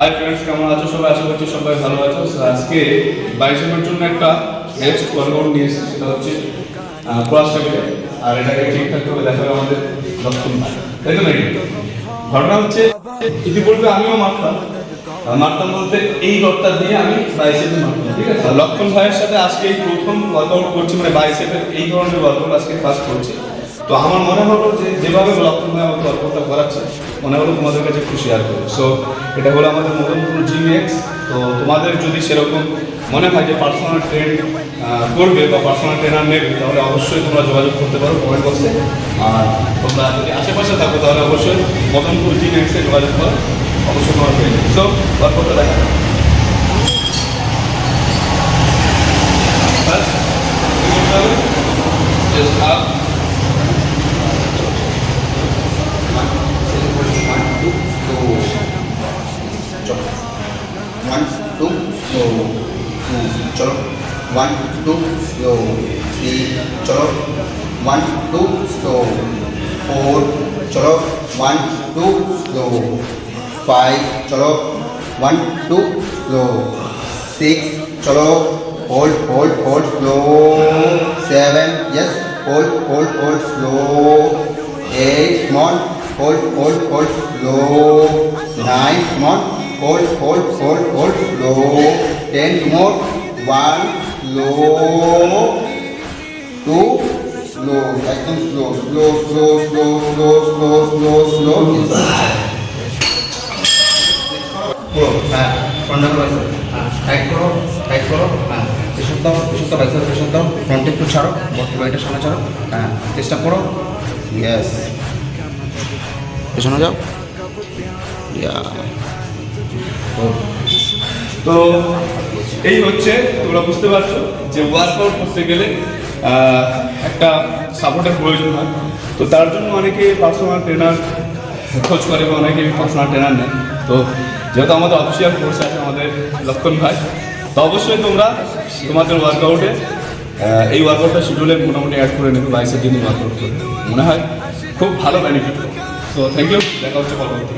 Hi friends কেমন আছো সবাই? আশা করছি সবাই ভালো আছো। আজকে বাইসেপের জন্য একটা নেক্সট ওয়ার্কআউট নিয়ে এসেছি, সেটা হচ্ছে ক্রস আর এটাকে ঠিকঠাক করে দেখাবে আমাদের লক্ষণ তাই তো নাকি? ঘটনা হচ্ছে ইতিপূর্বে আমিও মারতাম মারতাম বলতে এই রডটা দিয়ে আমি বাইসেপে মারতাম, ঠিক আছে? লক্ষণ ভাইয়ের সাথে আজকে এই প্রথম ওয়ার্কআউট করছি মানে বাইসেপের এই ধরনের ওয়ার্কআউট আজকে ফার্স্ট করছি। তো আমার মনে হলো যে যেভাবে লক্ষণ ভাই আমাকে ওয়ার্কআউটটা করাচ্ছে, মনে হলো তোমাদের কাছে শেয়ার করব। সো এটা হলো আমাদের মদনপুর জিম এক্স তো তোমাদের যদি সেরকম মনে হয় যে পার্সোনাল ট্রেন করবে বা পার্সোনাল ট্রেনার নেবে, তাহলে অবশ্যই তোমরা যোগাযোগ করতে পারো কমেন্ট বক্সে আর তোমরা যদি আশেপাশে থাকো, তাহলে অবশ্যই মদনপুর জিম এক্সে যোগাযোগ করো। অবশ্যই তোমার সো ওয়ার্কআউটটা দেখা one two yo two चलो one two yo three चलो one two yo four चलो one two yo five चलो one two yo six चलो hold hold hold slow seven yes. Hold hold hold slow eight come on. Hold hold hold slow nine come on. Hold hold hold hold slow ten more. One slow two slow একদম slow slow slow slow slow slow slow slow পুরো হ্যাঁ ফ্রন্টে হ্যাঁ tight করো tight করো। হ্যাঁ pressure দাও pressure দাও বাইসের প্রেশার দাও। ফ্রন্টে একটু ছাড়ো বডি বাইটের সামনে ছাড়ো। হ্যাঁ চেষ্টা করো। ইয়েস পেছনে যাও। ইয়া তো এই হচ্ছে, তোমরা বুঝতে পারছ যে ওয়ার্কআউট করতে গেলে একটা সাপোর্টের প্রয়োজন হয়। তো তার জন্য অনেকে পার্সোনাল ট্রেনার খোঁজ করে বা অনেকে পার্সোনাল ট্রেনার নেয়। তো যেহেতু আমাদের অফিসিয়াল কোর্স আছে, আমাদের লক্ষণ ভাই, তো অবশ্যই তোমরা তোমাদের ওয়ার্কআউটে এই ওয়ার্কআউটটা শিডিউলে মোটামুটি অ্যাড করে নেবে, বাইশের দিনই ওয়ার্কআউট করবে। মনে হয় খুব ভালো বেনিফিট তো থ্যাংক ইউ দেখা হচ্ছে পরবর্তী